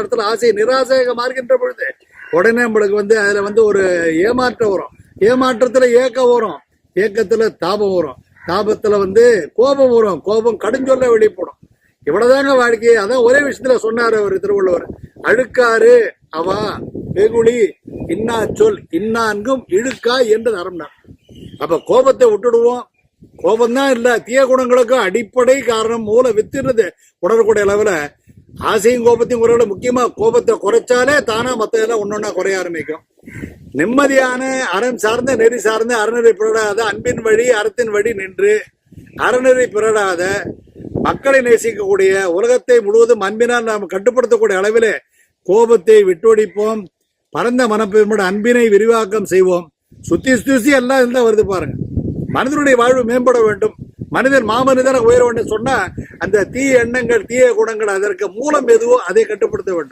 இடத்துல ஆசை நிராசையாக மாறுகின்ற பொழுது உடனே நம்மளுக்கு வந்து அதுல வந்து ஒரு ஏமாற்றம் வரும். ஏமாற்றத்துல ஏக்கம் வரும். ஏக்கத்துல தாபம் வரும். தாபத்துல வந்து கோபம் வரும். கோபம் கடுஞ்சொல்ல வெளிப்படும். இவ்வளவுதாங்க வாழ்க்கை அதான் ஒரே விஷயத்துல சொன்னாரு அவர் திருவள்ளுவர். அழுக்காறு அவா வெகுளி இன்னா சொல் இன்னான்கும் இழுக்கா என்று அறம்னார். அப்ப கோபத்தை விட்டுடுவோம். கோபம் தான் இல்ல. தீய குணங்களுக்கு அடிப்படை காரணம். மூல வித்துறது உணரக்கூடிய அளவுல ஆசையும் கோபத்தையும் குறைவிட முக்கியமா கோபத்தை குறைச்சாலே தானா மத்த எல்லாம் ஒன்னொன்னா குறைய ஆரம்பிக்கும். நிம்மதியான அறம் சார்ந்த நெறி சார்ந்த அறநெறி பிறடாத அன்பின் வழி அறத்தின் வழி நின்று அறநெறி பிறடாத மக்களை நேசிக்கக்கூடிய உலகத்தை முழுவதும் அன்பினால் நாம் கட்டுப்படுத்தக்கூடிய அளவிலே கோபத்தை விட்டொடிப்போம் பரந்த மனப்பெருமோட அன்பினை விரிவாக்கம் செய்வோம். சுத்தி சுத்தி எல்லாம் இருந்தால் வருது பாருங்க. மனிதனுடைய வாழ்வு மேம்பட வேண்டும். மனிதன் மாமனிதன உயர வேண்டும் சொன்னா அந்த தீய எண்ணங்கள் தீய குணங்கள் அதற்கு மூலம் எதுவோ அதை கட்டுப்படுத்த வேண்டும்.